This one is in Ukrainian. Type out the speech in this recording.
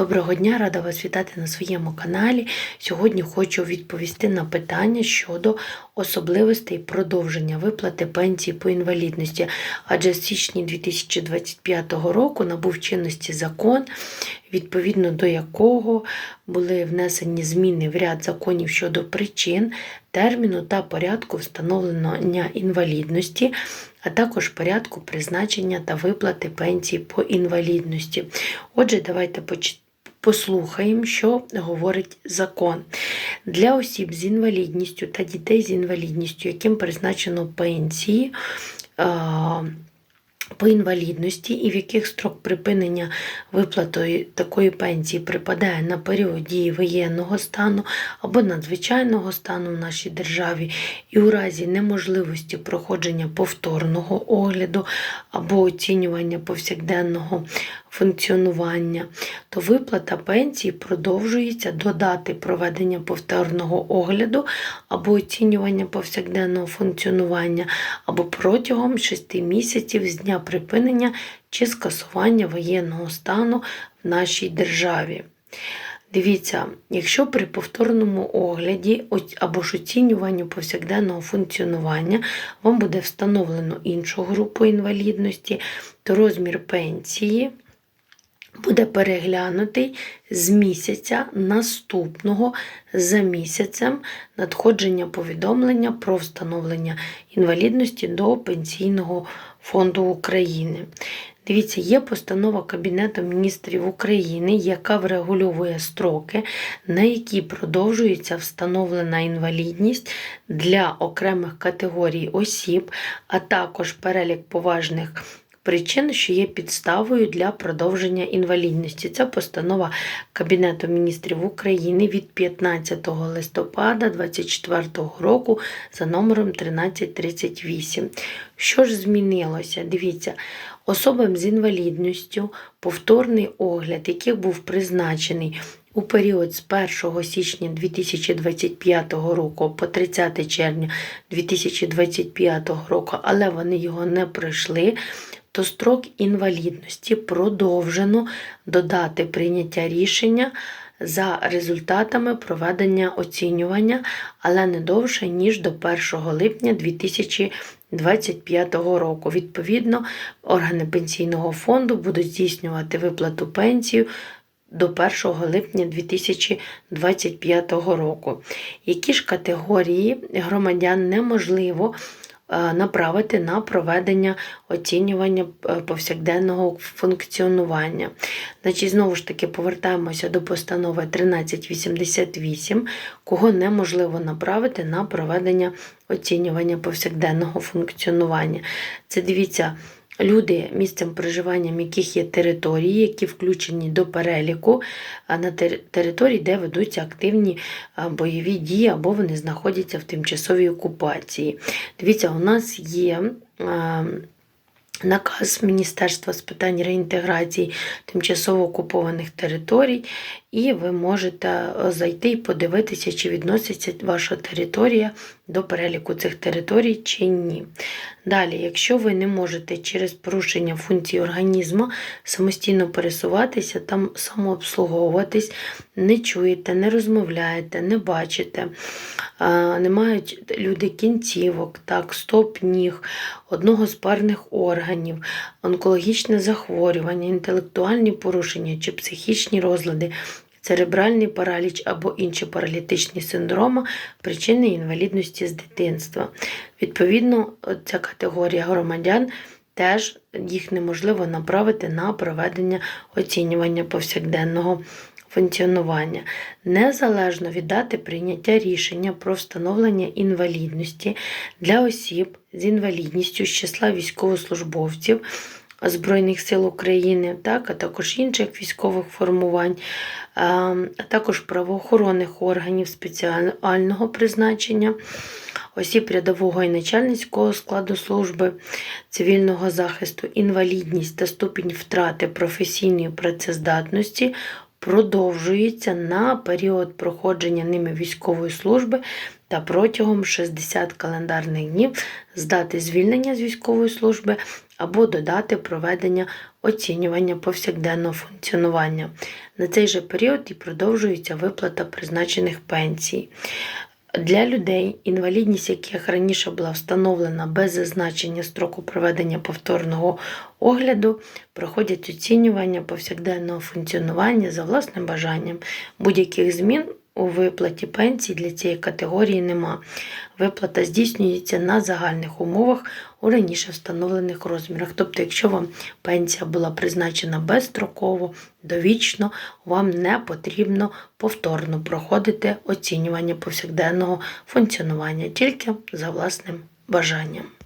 Доброго дня, рада вас вітати на своєму каналі. Сьогодні хочу відповісти на питання щодо особливостей продовження виплати пенсії по інвалідності. Адже в січні 2025 року набув чинності закон, відповідно до якого були внесені зміни в ряд законів щодо причин, терміну та порядку встановлення інвалідності, а також порядку призначення та виплати пенсії по інвалідності. Отже, давайте послухаємо, що говорить закон. Для осіб з інвалідністю та дітей з інвалідністю, яким призначено пенсії. По інвалідності і в яких строк припинення виплати такої пенсії припадає на період дії воєнного стану або надзвичайного стану в нашій державі, і у разі неможливості проходження повторного огляду або оцінювання повсякденного функціонування, то виплата пенсії продовжується до дати проведення повторного огляду або оцінювання повсякденного функціонування, або протягом 6 місяців з дня припинення чи скасування воєнного стану в нашій державі. Дивіться, якщо при повторному огляді або ж оцінюванню повсякденного функціонування вам буде встановлено іншу групу інвалідності, то розмір пенсії буде переглянутий з місяця наступного за місяцем надходження повідомлення про встановлення інвалідності до Пенсійного фонду України. Дивіться, є постанова Кабінету міністрів України, яка врегульовує строки, на які продовжується встановлена інвалідність для окремих категорій осіб, а також перелік поважних причин, що є підставою для продовження інвалідності. Це постанова Кабінету міністрів України від 15 листопада 2024 року за номером 1338. Що ж змінилося? Дивіться, особам з інвалідністю повторний огляд, який був призначений у період з 1 січня 2025 року по 30 червня 2025 року, але вони його не пройшли, то строк інвалідності продовжено до дати прийняття рішення за результатами проведення оцінювання, але не довше, ніж до 1 липня 2025 року. Відповідно, органи пенсійного фонду будуть здійснювати виплату пенсію до 1 липня 2025 року. Які ж категорії громадян неможливо направити на проведення оцінювання е, повсякденного функціонування. Значить, знову ж таки, повертаємося до постанови 1388, кого неможливо направити на проведення оцінювання повсякденного функціонування. Це дивіться. Люди, місцем проживання яких є території, які включені до переліку на території, де ведуться активні бойові дії або вони знаходяться в тимчасовій окупації. Дивіться, у нас є. Наказ Міністерства з питань реінтеграції тимчасово окупованих територій, і ви можете е, зайти і подивитися, чи відноситься ваша територія до переліку цих територій чи ні. Далі, якщо ви не можете через порушення функцій організму самостійно пересуватися, там самообслуговуватись, не чуєте, не розмовляєте, не бачите, не мають люди кінцівок, так, стоп ніг, одного з парних органів, онкологічне захворювання, інтелектуальні порушення чи психічні розлади. Церебральний параліч або інші паралітичні синдроми, причини інвалідності з дитинства. Відповідно, ця категорія громадян теж їх неможливо направити на проведення оцінювання повсякденного функціонування. Незалежно від дати прийняття рішення про встановлення інвалідності для осіб з інвалідністю з числа військовослужбовців. Збройних сил України, так, а також інших військових формувань, а також правоохоронних органів спеціального призначення, осіб рядового і начальницького складу служби цивільного захисту, інвалідність та ступінь втрати професійної працездатності продовжується на період проходження ними військової служби та протягом 60 календарних днів з дати звільнення з військової служби або до дати проведення оцінювання повсякденного функціонування. На цей же період і продовжується виплата призначених пенсій. Для людей, інвалідність яких раніше була встановлена без зазначення строку проведення повторного огляду, проходять оцінювання повсякденного функціонування за власним бажанням. Будь-яких змін у виплаті пенсій для цієї категорії нема. Виплата здійснюється на загальних умовах у раніше встановлених розмірах. Тобто, якщо вам пенсія була призначена безстроково, довічно, вам не потрібно повторно проходити оцінювання повсякденного функціонування тільки за власним бажанням.